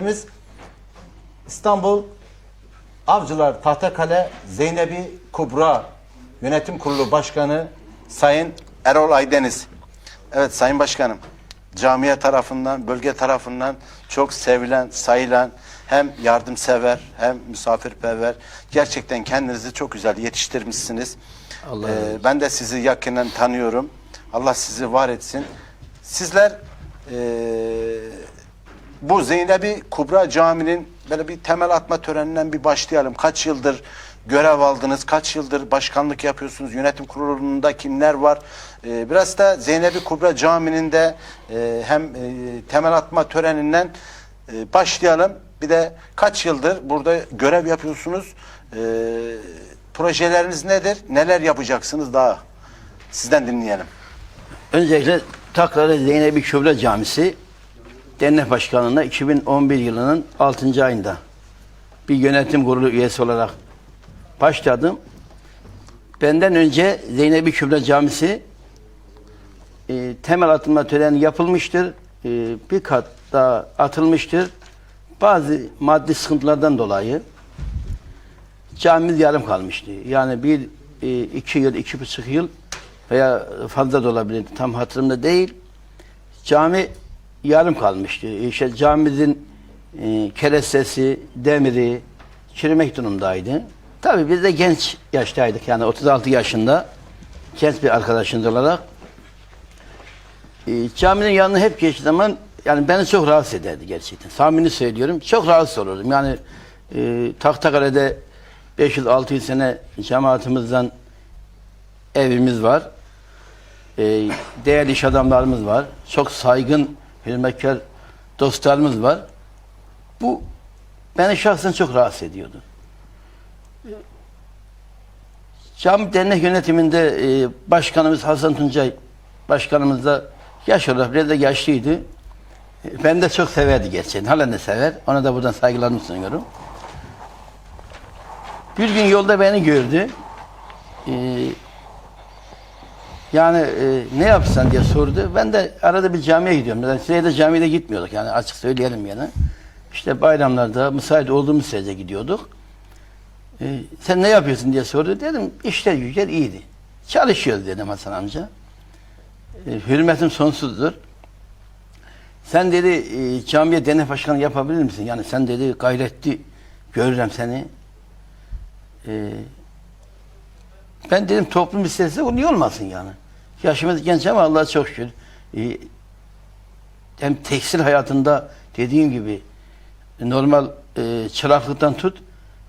Biz İstanbul Avcılar Tahtakale Zeynebi Kubra Yönetim Kurulu Başkanı Sayın Erol Aydeniz. Evet Sayın Başkanım, camiye tarafından, bölge tarafından çok sevilen, sayılan hem yardımsever hem misafirperver. Gerçekten kendinizi çok güzel yetiştirmişsiniz. Allah Ee, ben de sizi yakinen tanıyorum. Allah sizi var etsin. Sizler eee bu Zeynebi Kubra Camii'nin böyle bir temel atma töreninden bir başlayalım. Kaç yıldır görev aldınız? Kaç yıldır başkanlık yapıyorsunuz? Yönetim kurulunda kimler var? Ee, biraz da Zeynebi Kubra Camii'nin de e, hem e, temel atma töreninden e, başlayalım. Bir de kaç yıldır burada görev yapıyorsunuz? Ee, projeleriniz nedir? Neler yapacaksınız daha? Sizden dinleyelim. Öncelikle Takrarı Zeynebi Kübra Camisi Dernek Başkanlığı'na 2011 yılının 6. ayında bir yönetim kurulu üyesi olarak başladım. Benden önce Zeynebi Kübra Camisi e, temel atılma töreni yapılmıştır. E, bir kat daha atılmıştır. Bazı maddi sıkıntılardan dolayı camimiz yarım kalmıştı. Yani bir, e, iki yıl, iki buçuk yıl veya fazla da olabilir. Tam hatırımda değil. Cami yarım kalmıştı. İşte camimizin e, kerestesi, demiri çürümek durumdaydı. Tabii biz de genç yaştaydık. Yani 36 yaşında genç bir arkadaşımız olarak. E, caminin yanına hep geçtiği zaman yani beni çok rahatsız ederdi gerçekten. Samimi söylüyorum. Çok rahatsız olurdum. Yani e, Tahtakale'de 500-600 sene cemaatimizden evimiz var. E, değerli iş adamlarımız var. Çok saygın, hürmetkar dostlarımız var. Bu beni şahsen çok rahatsız ediyordu. E, Cami dernek yönetiminde e, başkanımız Hasan Tuncay başkanımız da yaş olarak biraz da yaşlıydı. E, Ben de çok severdi gerçekten. Halen de sever. Ona da buradan saygılarımı sunuyorum. Bir gün yolda beni gördü. Ee, yani e, ne yapsan diye sordu. Ben de arada bir camiye gidiyorum. Neden? Sıraya da camiye de gitmiyorduk yani açık söyleyelim yani. İşte bayramlarda müsait olduğumuz sürece gidiyorduk. Ee, sen ne yapıyorsun diye sordu. Dedim işler güçler iyiydi. Çalışıyoruz dedim Hasan amca. Ee, hürmetim sonsuzdur. Sen dedi e, camiye dernek başkanı yapabilir misin? Yani sen dedi gayretli görürüm seni. Ee, ben dedim toplum istese o niye olmasın yani? Yaşımız genç ama Allah'a çok şükür. Ee, hem tekstil hayatında dediğim gibi normal e, çıraklıktan tut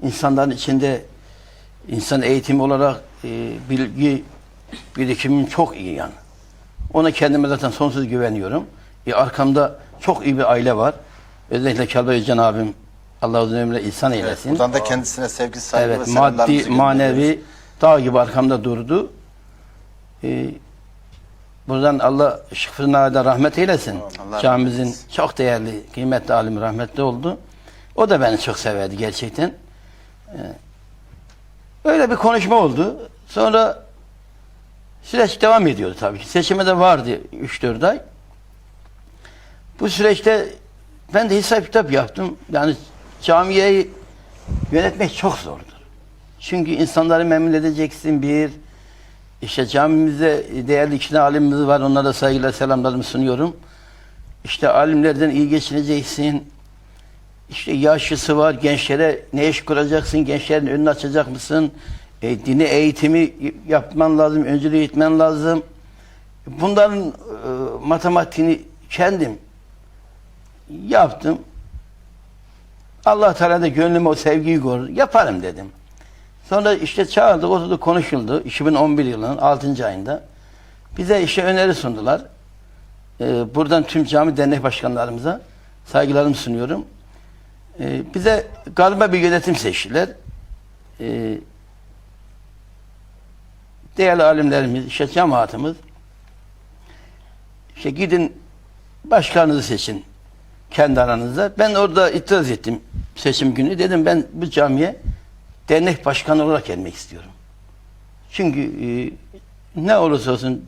insanların içinde insan eğitimi olarak e, bilgi birikimim çok iyi yani. Ona kendime zaten sonsuz güveniyorum. E, arkamda çok iyi bir aile var. Özellikle Kalba Özcan abim Allah uzun ömre ihsan eylesin. Buradan da kendisine sevgi, saygı ve Evet, selamlarımızı maddi, manevi dağ gibi arkamda durdu. Ee, buradan Allah şıkfırına da rahmet eylesin. Allah Camimizin rahmet çok değerli, kıymetli alim rahmetli oldu. O da beni çok severdi gerçekten. Ee, öyle bir konuşma oldu. Sonra süreç devam ediyordu tabii ki. Seçime de vardı 3-4 ay. Bu süreçte ben de hesap kitap yaptım. Yani camiyeyi yönetmek çok zordur. Çünkü insanları memnun edeceksin bir. İşte camimizde değerli iki alimimiz var. Onlara da saygılar selamlarımı sunuyorum. İşte alimlerden iyi geçineceksin. İşte yaşlısı var. Gençlere ne iş kuracaksın? Gençlerin önünü açacak mısın? E, dini eğitimi yapman lazım. Öncülüğü eğitmen lazım. Bunların e, matematiğini kendim yaptım. Allah Teala da gönlüme o sevgiyi korudu. Yaparım dedim. Sonra işte çağırdık, oturduk, konuşuldu. 2011 yılının 6. ayında. Bize işte öneri sundular. Ee, buradan tüm cami dernek başkanlarımıza saygılarımı sunuyorum. Ee, bize galiba bir yönetim seçtiler. Ee, değerli alimlerimiz, işte cemaatimiz işte gidin başkanınızı seçin kendi aranızda. Ben orada itiraz ettim seçim günü. Dedim ben bu camiye dernek başkanı olarak gelmek istiyorum. Çünkü e, ne olursa olsun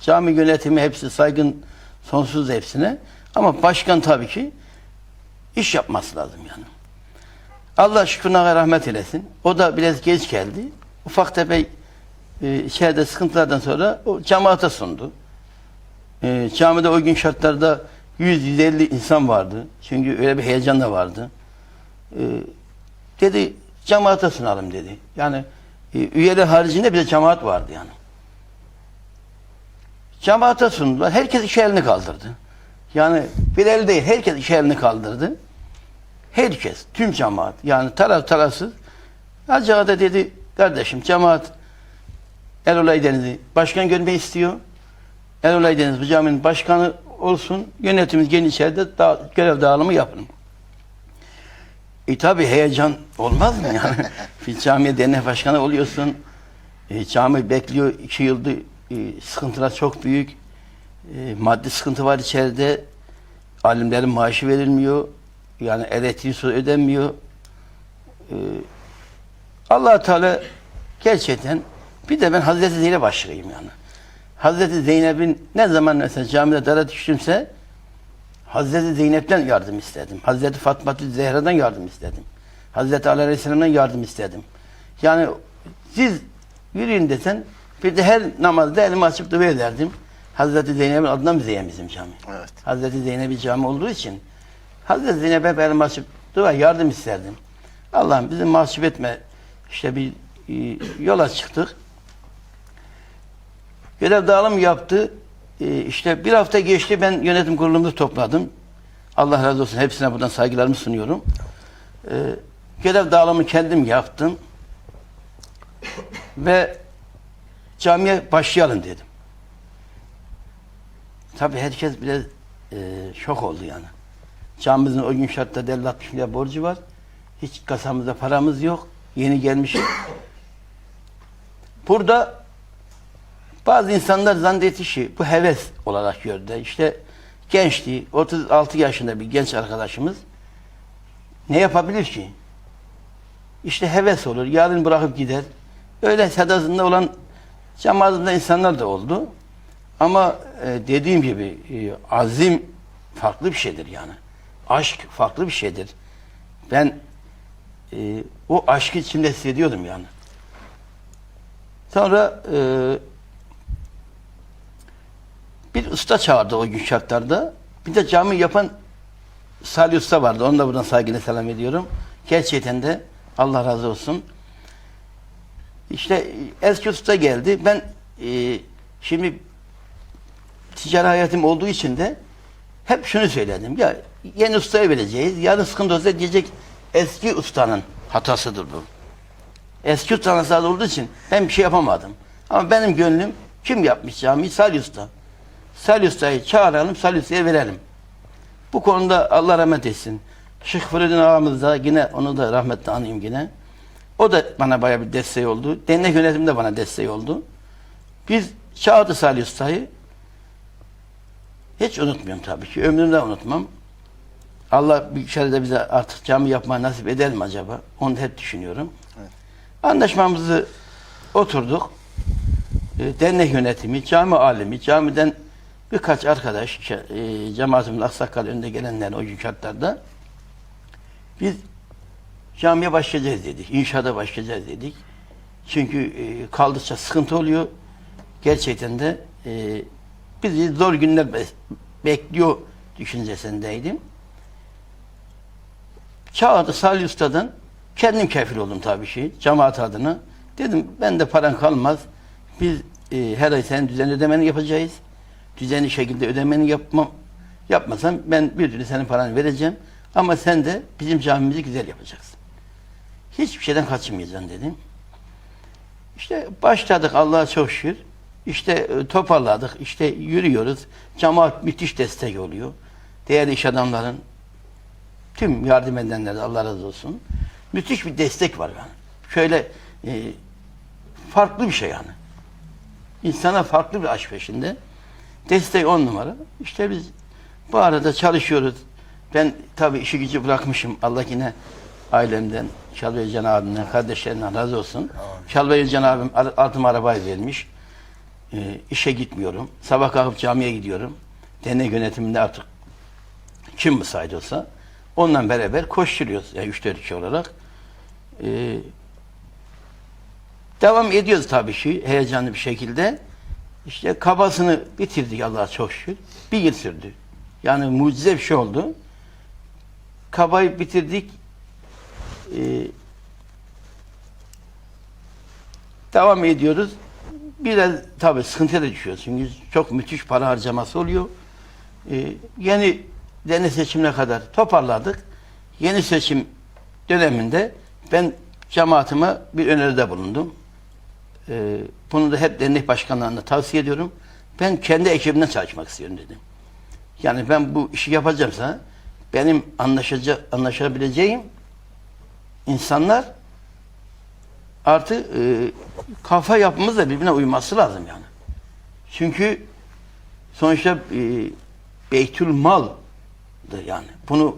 cami yönetimi hepsi saygın sonsuz hepsine. Ama başkan tabii ki iş yapması lazım yani. Allah şükrüne rahmet eylesin. O da biraz geç geldi. Ufak tefek e, içeride sıkıntılardan sonra o cemaate sundu. E, camide o gün şartlarda 100-150 insan vardı. Çünkü öyle bir heyecan da vardı. E, dedi cemaate sunalım dedi. Yani e, üyeler haricinde bir de cemaat vardı yani. Cemaate sundular. Herkes iki elini kaldırdı. Yani bir el değil, herkes iki elini kaldırdı. Herkes, tüm cemaat. Yani taraf tarafsız. Acaba da dedi, kardeşim cemaat Erolay Deniz'i başkan görmeyi istiyor. Erolay Deniz bu caminin başkanı olsun. Yönetimimiz gelin içeride da, görev dağılımı yapın. E tabi heyecan olmaz mı yani? Bir camiye dernek başkanı oluyorsun. E, cami bekliyor iki yıldır. E, sıkıntılar çok büyük. E, maddi sıkıntı var içeride. Alimlerin maaşı verilmiyor. Yani elektriği su ödenmiyor. E, allah Teala gerçekten bir de ben Hazreti Zeynep aşığıyım yani. Hazreti Zeynep'in ne zaman mesela camide dara düştümse Hazreti Zeynep'ten yardım istedim. Hazreti Fatma Zehra'dan yardım istedim. Hazreti Ali Aleyhisselam'dan yardım istedim. Yani siz yürüyün desen bir de her namazda elimi açıp dua ederdim. Hazreti Zeynep'in adına müzeyen bizim cami. Evet. Hazreti Zeynep'in cami olduğu için Hazreti Zeynep'e hep elimi açıp dua yardım isterdim. Allah'ım bizi mahcup etme. İşte bir e, yola çıktık. Görev dağılım yaptı. E, işte bir hafta geçti ben yönetim kurulumuzu topladım. Allah razı olsun hepsine buradan saygılarımı sunuyorum. E, görev dağılımı kendim yaptım. Ve camiye başlayalım dedim. Tabii herkes biraz e, şok oldu yani. Camimizin o gün şartta 50-60 milyar borcu var. Hiç kasamızda paramız yok. Yeni gelmişim. Burada bazı insanlar zannetti ki bu heves olarak gördü. İşte gençti, 36 yaşında bir genç arkadaşımız ne yapabilir ki? İşte heves olur, yarın bırakıp gider. Öyle sedasında olan cemaatimde insanlar da oldu. Ama e, dediğim gibi e, azim farklı bir şeydir yani. Aşk farklı bir şeydir. Ben e, o aşkı içimde hissediyordum yani. Sonra e, bir usta çağırdı o gün şartlarda. Bir de cami yapan Salih Usta vardı. Onu da buradan saygıyla selam ediyorum. Gerçekten de Allah razı olsun. İşte eski usta geldi. Ben e, şimdi ticari hayatım olduğu için de hep şunu söyledim. Ya yeni ustaya vereceğiz. Yarın sıkıntı olsa diyecek eski ustanın hatasıdır bu. Eski ustanın hatası olduğu için ben bir şey yapamadım. Ama benim gönlüm kim yapmış camiyi? Salih Usta. Salih Usta'yı çağıralım, Salih Usta'ya verelim. Bu konuda Allah rahmet etsin. Şeyh Fıradın ağamız da yine onu da rahmetle anayım yine. O da bana bayağı bir desteği oldu. Dernek yönetimi de bana desteği oldu. Biz çağırdı Salih Usta'yı. Hiç unutmuyorum tabii ki. Ömrümde unutmam. Allah bir kere de bize artık cami yapmayı nasip eder mi acaba? Onu hep düşünüyorum. Anlaşmamızı oturduk. E, dernek yönetimi, cami alimi, camiden birkaç arkadaş, e, cemaatimin aksakal önde gelenler o gün şartlarda biz camiye başlayacağız dedik. İnşaata başlayacağız dedik. Çünkü e, kaldıkça sıkıntı oluyor. Gerçekten de e, bizi zor günler be- bekliyor düşüncesindeydim. Çağırdı Salih Usta'dan. Kendim kefil oldum tabii ki. Cemaat adına. Dedim ben de paran kalmaz. Biz e, her ay senin düzenli ödemeni yapacağız. Düzenli şekilde ödemeni yapmam. Yapmasam ben bir türlü senin paranı vereceğim. Ama sen de bizim camimizi güzel yapacaksın. Hiçbir şeyden kaçınmayacaksın dedim. İşte başladık Allah'a çok şükür. İşte e, toparladık. İşte yürüyoruz. Cemaat müthiş destek oluyor. Değerli iş adamların tüm yardım edenlere de Allah razı olsun. Müthiş bir destek var yani. Şöyle e, farklı bir şey yani. İnsana farklı bir aşk peşinde. Destek on numara. İşte biz bu arada çalışıyoruz. Ben tabii işi gücü bırakmışım. Allah yine ailemden, Çalbay Can abimden, kardeşlerimden razı olsun. Çalbay Can abim altıma arabayı vermiş. Ee, işe gitmiyorum. Sabah kalkıp camiye gidiyorum. Dernek yönetiminde artık kim müsait olsa Onunla beraber koşturuyoruz. Yani 3-4 kişi olarak. Ee, devam ediyoruz tabii ki heyecanlı bir şekilde. İşte kabasını bitirdik Allah'a çok şükür. Bir yıl sürdü. Yani mucize bir şey oldu. Kabayı bitirdik. Ee, devam ediyoruz. Biraz tabii sıkıntıya da düşüyoruz. Çünkü çok müthiş para harcaması oluyor. Ee, yeni deniz seçimine kadar toparladık. Yeni seçim döneminde ben cemaatime bir öneride bulundum. Ee, bunu da hep dernek başkanlarına tavsiye ediyorum. Ben kendi ekibimden çalışmak istiyorum dedim. Yani ben bu işi yapacağımsa benim anlaşacak, anlaşabileceğim insanlar artı e, kafa yapımız da birbirine uyması lazım yani. Çünkü sonuçta e, beytül mal yani. Bunu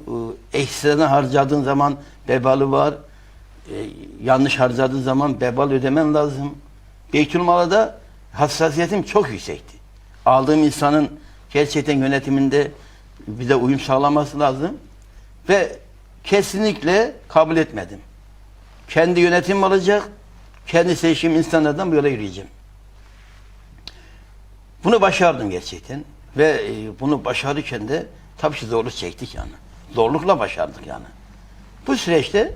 e, ekstradan harcadığın zaman bebalı var. E, yanlış harcadığın zaman bebal ödemen lazım. Beytül mala da hassasiyetim çok yüksekti. Aldığım insanın gerçekten yönetiminde bir de uyum sağlaması lazım. Ve kesinlikle kabul etmedim. Kendi yönetim olacak, kendi seçtiğim insanlardan bu yola yürüyeceğim. Bunu başardım gerçekten. Ve e, bunu başarırken de tabii ki zorluk çektik yani. Zorlukla başardık yani. Bu süreçte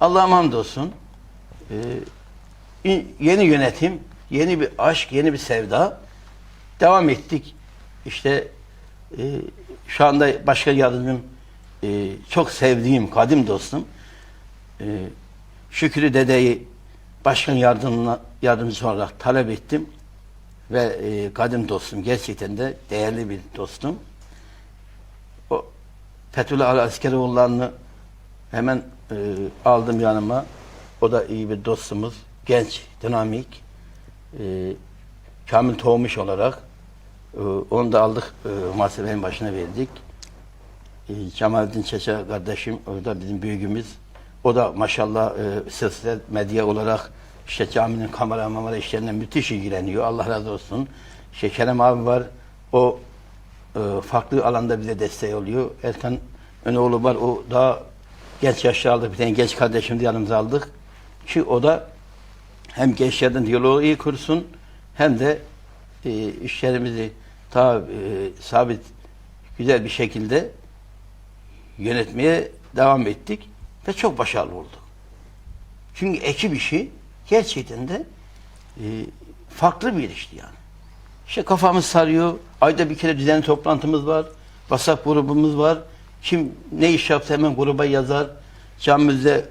Allah'a hamdolsun e, yeni yönetim, yeni bir aşk, yeni bir sevda devam ettik. İşte e, şu anda başka yardımcım e, çok sevdiğim kadim dostum e, Şükrü Dede'yi başkan yardımına, yardımcısı olarak talep ettim ve e, kadim dostum gerçekten de değerli bir dostum. O Fethullah Ali Askeroğulları'nı hemen e, aldım yanıma. O da iyi bir dostumuz. Genç, dinamik. E, Kamil Toğmuş olarak e, onu da aldık e, muhasebenin başına verdik. E, Cemalettin Çeçe kardeşim o da bizim büyüğümüz. O da maşallah e, sosyal medya olarak işte caminin kamera mamara işlerine müthiş ilgileniyor. Allah razı olsun. İşte Kerem abi var. O e, farklı alanda bize destek oluyor. Erkan Önoğlu var. O daha genç yaşta aldık. Bir tane genç kardeşim de yanımıza aldık. Ki o da hem gençlerden diyaloğu iyi kursun hem de e, işlerimizi daha e, sabit güzel bir şekilde yönetmeye devam ettik ve çok başarılı olduk. Çünkü ekip işi gerçekten de e, farklı bir işti yani. İşte kafamız sarıyor. Ayda bir kere düzenli toplantımız var. WhatsApp grubumuz var. Kim ne iş yapsa hemen gruba yazar. Camimizde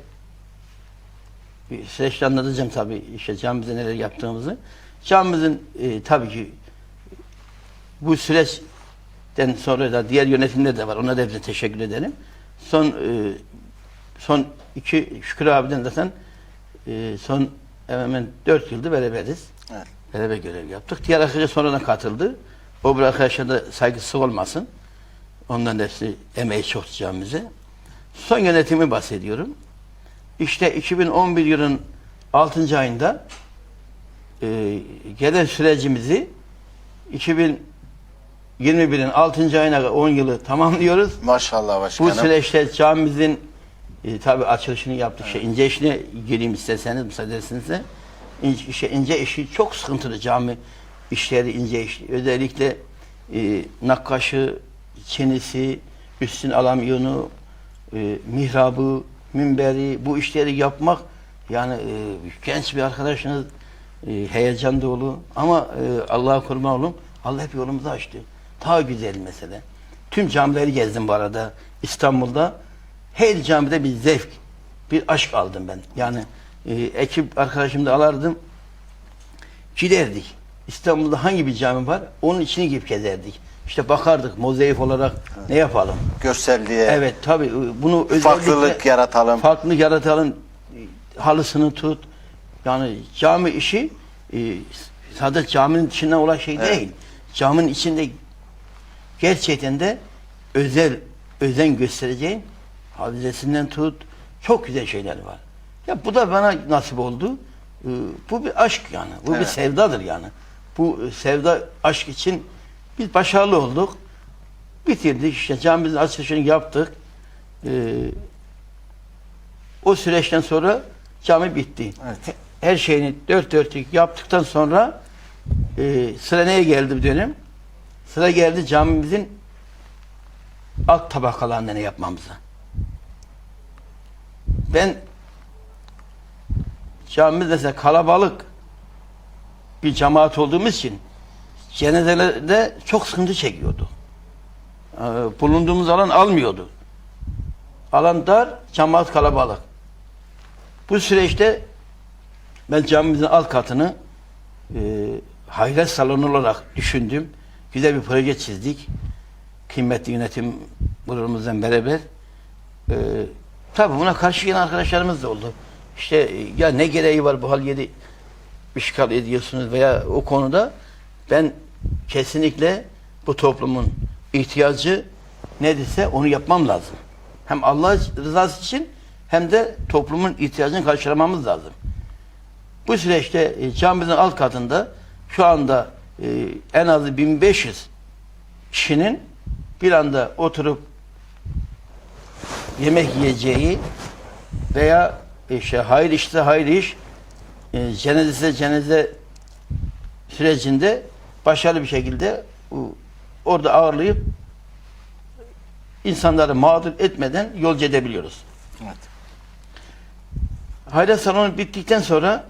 bir süreçte anlatacağım tabii işte camimizde neler yaptığımızı. Camimizin e, tabii ki bu süreçten sonra da diğer yönetimler de var. Ona da hepsine teşekkür ederim. Son e, son iki Şükrü abiden zaten e, son hemen dört yıldır beraberiz. Evet. Beraber görev yaptık. Diğer arkadaşlar sonradan katıldı. O bir arkadaşlar da saygısı olmasın. Ondan hepsi emeği çok camimize. Son yönetimi bahsediyorum. İşte 2011 yılın 6. ayında e, gelen sürecimizi 2021'in 6. ayına 10 yılı tamamlıyoruz. Maşallah Bu başkanım. süreçte camimizin e, tabi açılışını yaptık. Şey, ince işine gireyim isterseniz müsaade edersenize. İnce, işte, ince işi çok sıkıntılı cami işleri ince iş. Özellikle e, nakkaşı, çenisi, üstün alamyonu, e, mihrabı, minberi bu işleri yapmak yani e, genç bir arkadaşınız e, heyecan dolu ama e, Allah'a kurban olun Allah hep yolumuzu açtı. Daha güzel mesele. Tüm camileri gezdim bu arada İstanbul'da. Her camide bir zevk, bir aşk aldım ben. Yani e, ekip arkadaşımı da alardım. Giderdik. İstanbul'da hangi bir cami var? Onun içini girip gezerdik. İşte bakardık mozaik olarak ne yapalım? Görselliğe, Evet tabii bunu özellikle farklılık yaratalım. farklılık yaratalım. Halısını tut. Yani cami işi e, sadece caminin içinden olan şey değil. Caminin içinde gerçekten de özel özen göstereceğin hadisesinden tut çok güzel şeyler var. Ya bu da bana nasip oldu. Ee, bu bir aşk yani. Bu bir Evet. sevdadır yani. Bu e, sevda aşk için biz başarılı olduk. Bitirdik işte camimizin açılışını yaptık. Ee, o süreçten sonra cami bitti. Evet. Her şeyini dört dörtlük yaptıktan sonra e, sıra neye geldi bu dönem? Sıra geldi camimizin alt tabakalarından yapmamıza. Ben camimiz mesela kalabalık bir cemaat olduğumuz için cenazelerde çok sıkıntı çekiyordu. Ee, bulunduğumuz alan almıyordu. Alan dar, cemaat kalabalık. Bu süreçte ben camimizin alt katını e, hayret salonu olarak düşündüm. Güzel bir proje çizdik. Kıymetli yönetim grubumuzdan beraber. E, tabii buna karşı gelen arkadaşlarımız da oldu. İşte e, ya ne gereği var bu hal yeri işgal ediyorsunuz veya o konuda ben kesinlikle bu toplumun ihtiyacı nedirse onu yapmam lazım. Hem Allah rızası için hem de toplumun ihtiyacını karşılamamız lazım. Bu süreçte e, camimizin alt katında şu anda e, en az 1500 kişinin bir anda oturup yemek yiyeceği veya işte hayır işte hayır iş e, cenazesi cenaze sürecinde başarılı bir şekilde orada ağırlayıp insanları mağdur etmeden yolcu edebiliyoruz. Evet. Hayrat salonu bittikten sonra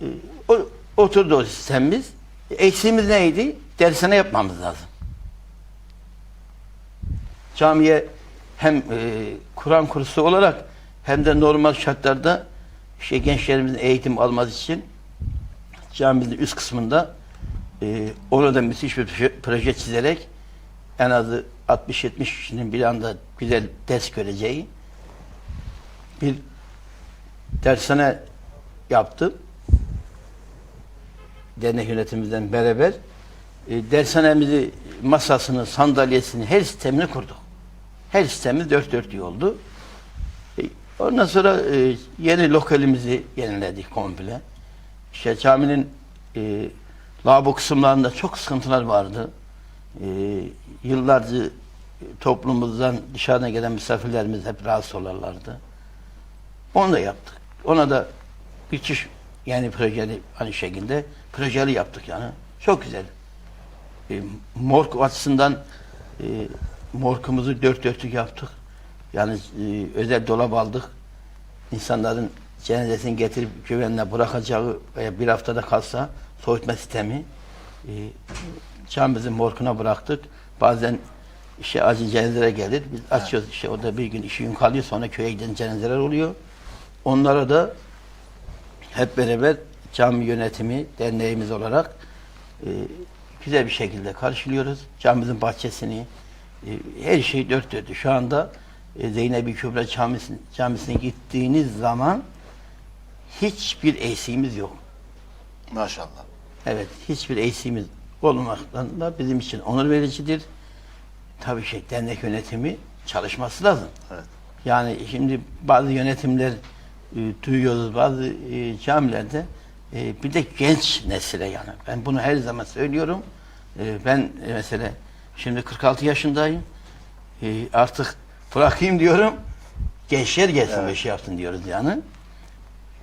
e, o, oturdu o sistemimiz. Eksiğimiz neydi? Dershane yapmamız lazım. Camiye hem e, Kur'an kursu olarak hem de normal şartlarda işte gençlerimizin eğitim alması için camimizin üst kısmında e, ona da müthiş bir proje, çizerek en azı 60-70 kişinin bir anda güzel ders göreceği bir dershane yaptım. Dernek yönetimimizden beraber. E, dershanemizi, masasını, sandalyesini, her sistemini kurduk. Her sistemimiz dört dörtlük oldu. E, ondan sonra e, yeni lokalimizi yeniledik komple. İşte caminin e, lavabo kısımlarında çok sıkıntılar vardı. E, yıllarca toplumumuzdan dışarıdan gelen misafirlerimiz hep rahatsız olurlardı. Onu da yaptık. Ona da geçiş yani projeli aynı şekilde projeli yaptık yani. Çok güzel. E, morg açısından e, morgumuzu dört dörtlük yaptık. Yani e, özel dolap aldık. İnsanların cenazesini getirip güvenle bırakacağı veya bir haftada kalsa soğutma sistemi e, camimizin morguna bıraktık. Bazen işte acil cenazeler gelir. Biz açıyoruz işte orada bir gün iki gün kalıyor sonra köye giden cenazeler oluyor. Onlara da hep beraber cami yönetimi, derneğimiz olarak e, güzel bir şekilde karşılıyoruz. Camimizin bahçesini, e, her şey dört dörtlük. Şu anda e, Zeynep-i Kübra Camisi, Camisi'ne gittiğiniz zaman hiçbir eksiğimiz yok. Maşallah. Evet, hiçbir eksiğimiz olmaktan da bizim için onur vericidir. Tabii şey, dernek yönetimi çalışması lazım. Evet. Yani şimdi bazı yönetimler e, duyuyoruz bazı e, camilerde e, bir de genç nesile yani. Ben bunu her zaman söylüyorum. E, ben e, mesela şimdi 46 yaşındayım. E, artık bırakayım diyorum. Gençler gelsin Evet. bu işi yapsın diyoruz yani.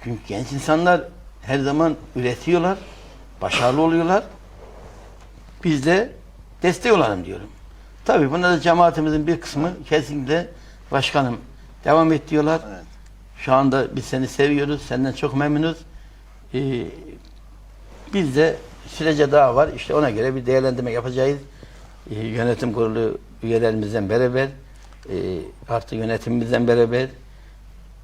Çünkü genç insanlar her zaman üretiyorlar. Başarılı oluyorlar. Biz de destek olalım diyorum. Tabii bunda da cemaatimizin bir kısmı kesinlikle başkanım devam et diyorlar. Evet. Şu anda biz seni seviyoruz, senden çok memnunuz. Ee, biz de sürece daha var. İşte ona göre bir değerlendirme yapacağız. Ee, yönetim kurulu üyelerimizden beraber, e, artı yönetimimizden beraber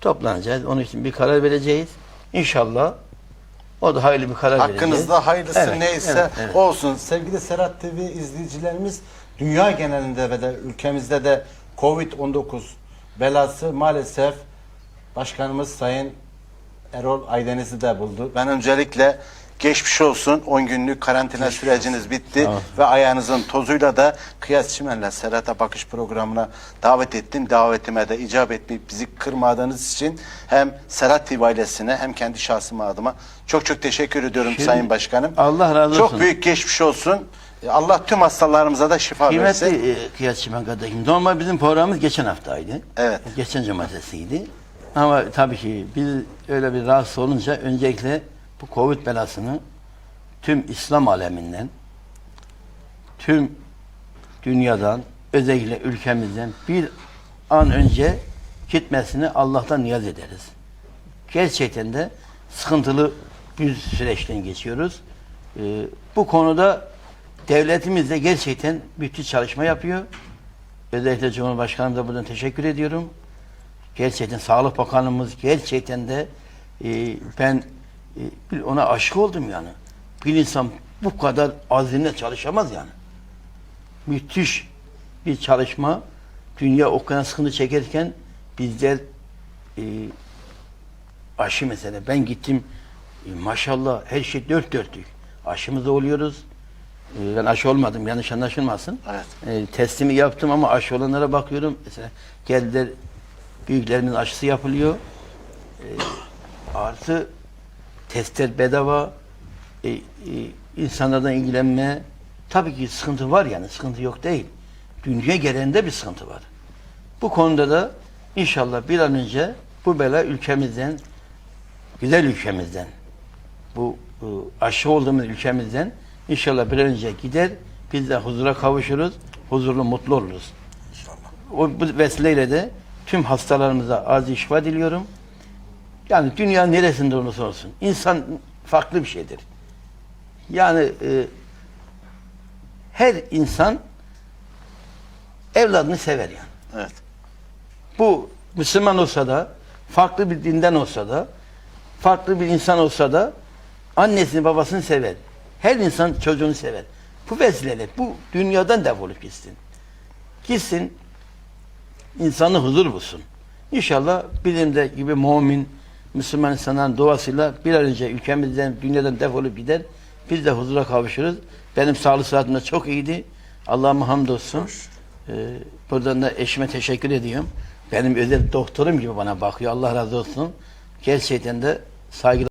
toplanacağız. Onun için bir karar vereceğiz. İnşallah o da hayırlı bir karar. Hakkınızda hayırlısı Evet, neyse evet, evet. olsun. Sevgili Serhat TV izleyicilerimiz dünya genelinde ve de ülkemizde de Covid-19 belası maalesef başkanımız Sayın Erol Aydeniz'i de buldu. Ben öncelikle geçmiş olsun. 10 günlük karantina süreciniz bitti ve ayağınızın tozuyla da Kıyas Çimen'le Serhat'a Bakış programına davet ettim. Davetime de icap etmeyip bizi kırmadığınız için hem Serhat TV ailesine hem kendi şahsım adıma çok çok teşekkür ediyorum Sayın Başkanım. Allah razı Çok olsun. büyük geçmiş olsun. E, Allah tüm hastalarımıza da şifa versin. Kıymetli e, Kıyasçı ben kardeşim. Normal bizim programımız geçen haftaydı. Evet. Geçen cumartesiydi. Ama tabii ki biz öyle bir rahatsız olunca öncelikle bu Covid belasını tüm İslam aleminden, tüm dünyadan, özellikle ülkemizden bir an önce gitmesini Allah'tan niyaz ederiz. Gerçekten de sıkıntılı bir süreçten geçiyoruz. Ee, bu konuda devletimiz de gerçekten müthiş çalışma yapıyor. Özellikle Cumhurbaşkanım da buradan teşekkür ediyorum. Gerçekten Sağlık Bakanımız gerçekten de e, ben e, ona aşık oldum yani. Bir insan bu kadar azimle çalışamaz yani. Müthiş bir çalışma. Dünya o kadar sıkıntı çekerken bizler e, aşı mesela ben gittim e, maşallah her şey dört dörtlük. Aşımızda oluyoruz. E, ben aşı olmadım yanlış anlaşılmasın. Evet. E, testimi yaptım ama aşı olanlara bakıyorum. Mesela geldiler büyüklerimin aşısı yapılıyor. E, artı testler bedava. E, e, insanlardan ilgilenme. Tabii ki sıkıntı var yani. Sıkıntı yok değil. Dünya genelinde bir sıkıntı var. Bu konuda da inşallah bir an önce bu bela ülkemizden, güzel ülkemizden, bu e, aşı olduğumuz ülkemizden inşallah bir an önce gider. Biz de huzura kavuşuruz. Huzurlu, mutlu oluruz. O, bu vesileyle de tüm hastalarımıza acil şifa diliyorum. Yani dünya neresinde olursa olsun. insan farklı bir şeydir. Yani e, her insan evladını sever yani. Evet. Bu Müslüman olsa da, farklı bir dinden olsa da, farklı bir insan olsa da annesini babasını sever. Her insan çocuğunu sever. Bu vesileyle bu dünyadan defolup gitsin. Gitsin, insanı huzur bulsun. İnşallah bizim de gibi mümin, Müslüman insanların duasıyla bir an önce ülkemizden, dünyadan defolup gider. Biz de huzura kavuşuruz. Benim sağlık saatim de çok iyiydi. Allah'ıma hamdolsun. Ee, buradan da eşime teşekkür ediyorum. Benim özel doktorum gibi bana bakıyor. Allah razı olsun. Gerçekten de saygılar.